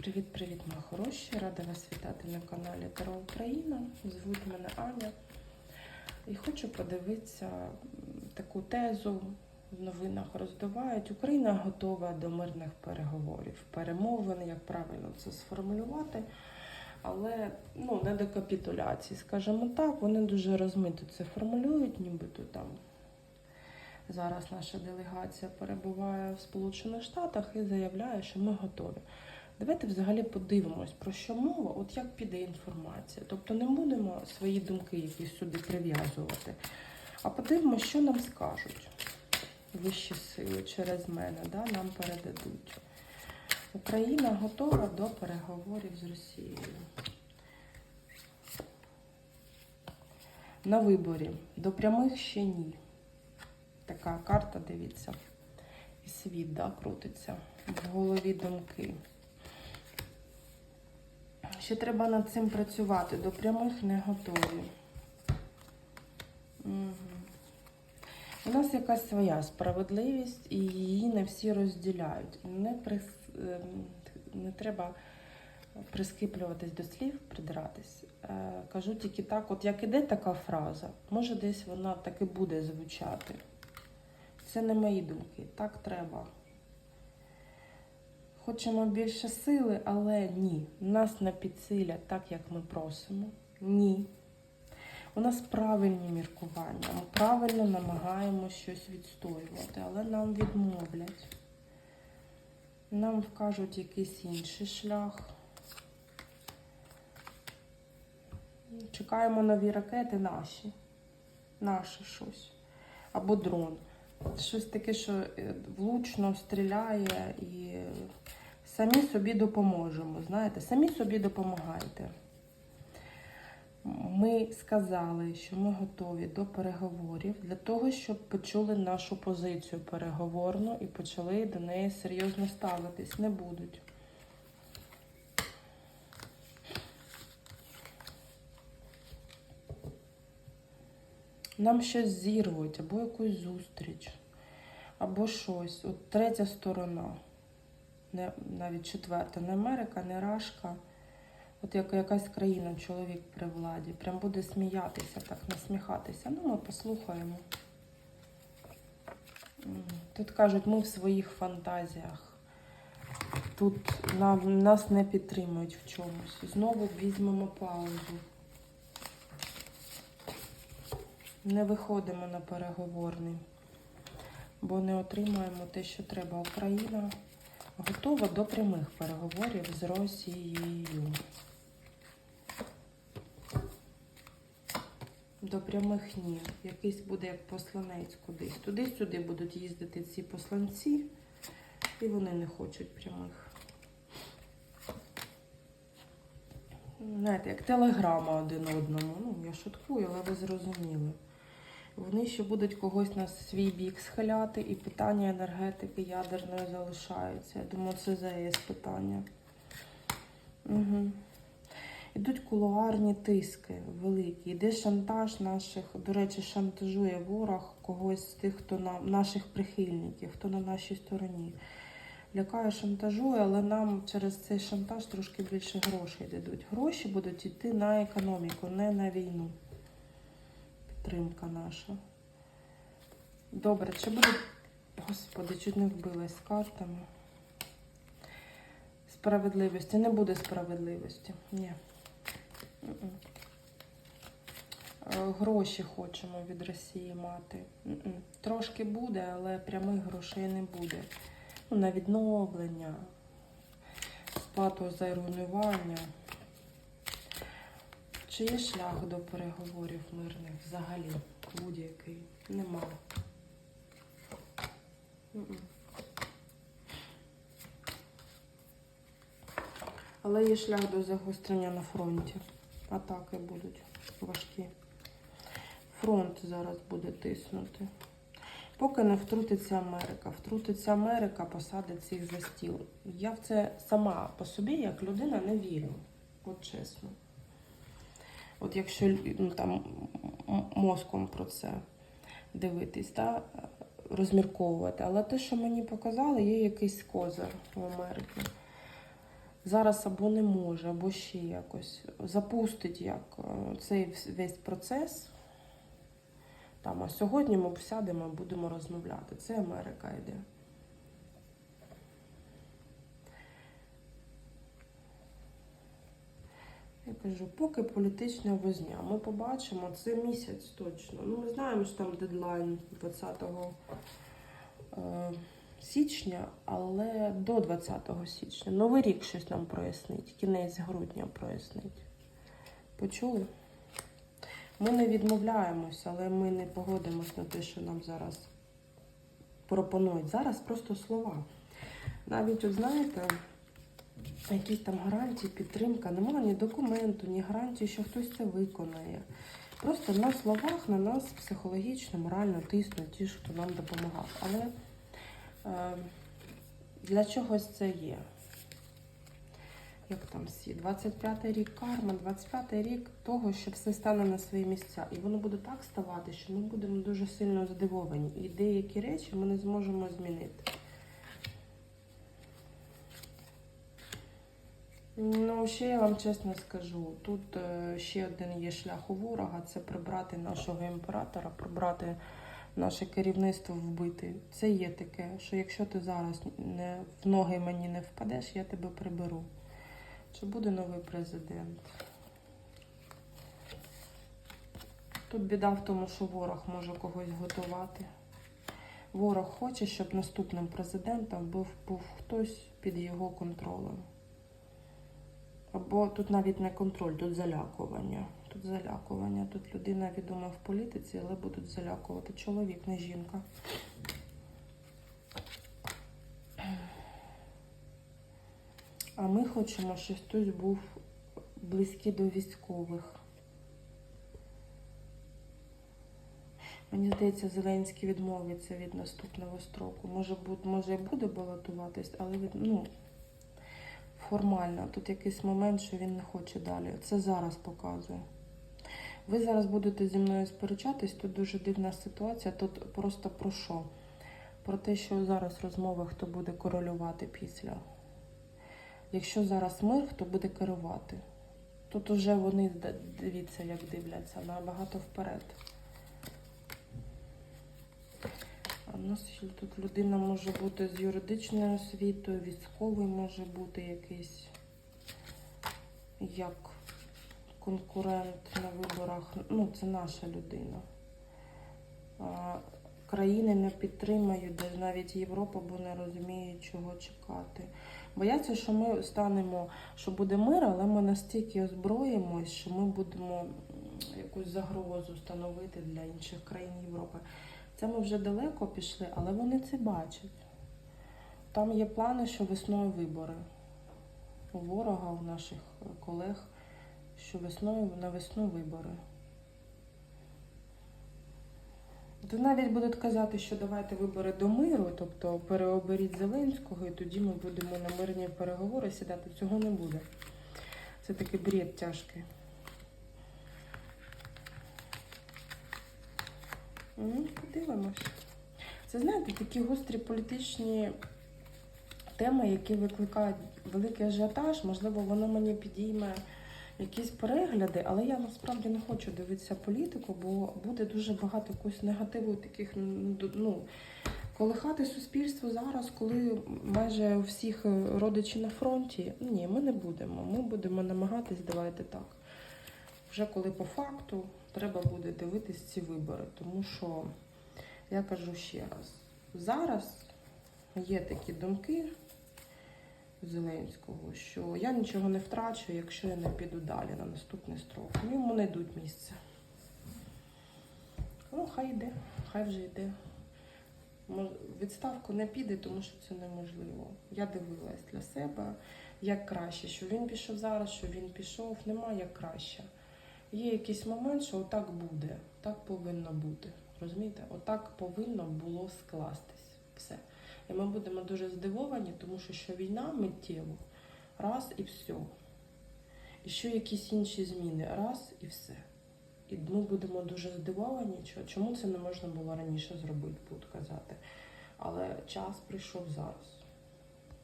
Привіт-привіт, мої хороші! Рада вас вітати на каналі Таро Україна. Звуть мене Аня. І хочу подивитися таку тезу. В новинах роздувають. Україна готова до мирних переговорів, перемовин, як правильно це сформулювати. Але ну, не до капітуляції, скажімо так. Вони дуже розмито це формулюють, нібито там зараз наша делегація перебуває в Сполучених Штатах і заявляє, що ми готові. Давайте взагалі подивимось, про що мова, от як піде інформація. Тобто не будемо свої думки якісь сюди прив'язувати, а подивимось, що нам скажуть вищі сили через мене, да, нам передадуть. Україна готова до переговорів з Росією. На виборі до прямих ще ні. Така карта, дивіться. І світ да, крутиться в голові думки. Ще треба над цим працювати. До прямих не готові. У нас якась своя справедливість, і її не всі розділяють. Не, прис... ем, не треба прискіплюватись до слів, придиратись. Е, Кажу тільки так, от як іде така фраза, може десь вона так і буде звучати. Це не мої думки. Так треба. Хочемо більше сили, але ні. Нас не підсилять так, як ми просимо. Ні. У нас правильні міркування. Ми правильно намагаємося щось відстоювати, але нам відмовлять. Нам вкажуть якийсь інший шлях. Чекаємо нові ракети наші. Наше щось. Або дрон. Щось таке, що е, влучно стріляє і самі собі допоможемо. Знаєте, самі собі допомагайте. Ми сказали, що ми готові до переговорів для того, щоб почули нашу позицію переговорну і почали до неї серйозно ставитись. Не будуть. Нам щось зірвуть, або якусь зустріч, або щось. От третя сторона, не, навіть четверта, не Америка, не Рашка. От як якась країна, чоловік при владі, прям буде сміятися, так насміхатися. Ну, ми послухаємо. Тут кажуть, ми в своїх фантазіях. Тут нам, нас не підтримують в чомусь. Знову візьмемо паузу. Не виходимо на переговорний, бо не отримаємо те, що треба. Україна готова до прямих переговорів з Росією. До прямих ні. Якийсь буде як посланець кудись. Туди-сюди будуть їздити ці посланці, і вони не хочуть прямих. Знаєте, як телеграма один одному. Ну, я шуткую, але ви зрозуміли. Вони ще будуть когось на свій бік схиляти, і питання енергетики ядерної залишаються. Я думаю, це ЗАЕС питання. Угу. Ідуть кулуарні тиски великі. Йде шантаж наших, до речі, шантажує ворог когось з тих, хто на наших прихильників, хто на нашій стороні. Лякає, шантажує, але нам через цей шантаж трошки більше грошей дадуть. Гроші будуть йти на економіку, не на війну. Підтримка наша. Добре, чи буде. Господи, чуть не вбилась з картами. Справедливості. Не буде справедливості. Ні. Е, Гроші хочемо від Росії мати. Трошки буде, але прямих грошей не буде. Ну, на відновлення, сплату за руйнування. Чи є шлях до переговорів мирних взагалі? Будь-який? Нема. Але є шлях до загострення на фронті. Атаки будуть важкі. Фронт зараз буде тиснути. Поки не втрутиться Америка. Втрутиться Америка, посадить всіх за стіл. Я в це сама по собі, як людина, не вірю. От чесно. От якщо ну, там мозком про це дивитись, та, розмірковувати. Але те, що мені показали, є якийсь козир у Америки. зараз або не може, або ще якось запустить як е, цей весь процес. Там, а сьогодні ми сядемо і будемо розмовляти. Це Америка йде. Кажу, поки політична возня. Ми побачимо це місяць точно. Ну, ми знаємо, що там дедлайн 20 е, січня, але до 20 січня. Новий рік щось нам прояснить, кінець грудня прояснить. Почули? Ми не відмовляємося, але ми не погодимося на те, що нам зараз пропонують. Зараз просто слова. Навіть, от знаєте, якісь там гарантії, підтримка, немає ні документу, ні гарантії, що хтось це виконає. Просто на словах на нас психологічно, морально тиснуть ті, хто нам допомагав. Але е, для чогось це є. Як там всі? 25-й рік карма, 25-й рік того, що все стане на свої місця. І воно буде так ставати, що ми будемо дуже сильно здивовані. І деякі речі ми не зможемо змінити. Ну, ще я вам чесно скажу, тут е, ще один є шлях у ворога це прибрати нашого імператора, прибрати наше керівництво вбити. Це є таке, що якщо ти зараз не в ноги мені не впадеш, я тебе приберу. Чи буде новий президент? Тут біда в тому, що ворог може когось готувати. Ворог хоче, щоб наступним президентом був, був хтось під його контролем. Або тут навіть не контроль, тут залякування. Тут залякування. Тут людина відома в політиці, але будуть залякувати. Чоловік, не жінка. А ми хочемо, щоб хтось був близький до військових. Мені здається, Зеленський відмовиться від наступного строку. Може, бу- може і буде балотуватись, але від, ну, формально. Тут якийсь момент, що він не хоче далі. Це зараз показує. Ви зараз будете зі мною сперечатись, тут дуже дивна ситуація. Тут просто про що? Про те, що зараз розмова, хто буде королювати після. Якщо зараз мир, хто буде керувати? Тут уже вони, дивіться, як дивляться, набагато вперед. В нас тут людина може бути з юридичною освітою, військовий може бути якийсь як конкурент на виборах. Ну, це наша людина. Країни не підтримають, де навіть Європа, бо не розуміє, чого чекати. Бояться, що ми станемо, що буде мир, але ми настільки озброїмось, що ми будемо якусь загрозу становити для інших країн Європи. Це ми вже далеко пішли, але вони це бачать. Там є плани, що весною вибори. У ворога, у наших колег, що весною на весну вибори. То навіть будуть казати, що давайте вибори до миру, тобто переоберіть Зеленського, і тоді ми будемо на мирні переговори сідати. Цього не буде. Це такий бред тяжкий. Ну, подивимось. Це знаєте, такі гострі політичні теми, які викликають великий ажіотаж. Можливо, воно мені підійме якісь перегляди, але я насправді не хочу дивитися політику, бо буде дуже багато якогось негативу, таких ну, колихати суспільство зараз, коли майже всіх родичі на фронті. Ні, ми не будемо. Ми будемо намагатись, давайте так. Вже коли по факту треба буде дивитись ці вибори, тому що я кажу ще раз: зараз є такі думки Зеленського, що я нічого не втрачу, якщо я не піду далі на наступний строк. Ну, Йому йдуть місце. Ну, хай йде, хай вже йде. Відставку не піде, тому що це неможливо. Я дивилась для себе, як краще, що він пішов зараз, що він пішов, немає як краще. Є якийсь момент, що отак буде, так повинно бути. Розумієте? Отак повинно було скластись. Все. І ми будемо дуже здивовані, тому що, що війна миттєво, раз і все. І що якісь інші зміни, раз і все. І ми будемо дуже здивовані, чому це не можна було раніше зробити, буду казати. Але час прийшов зараз.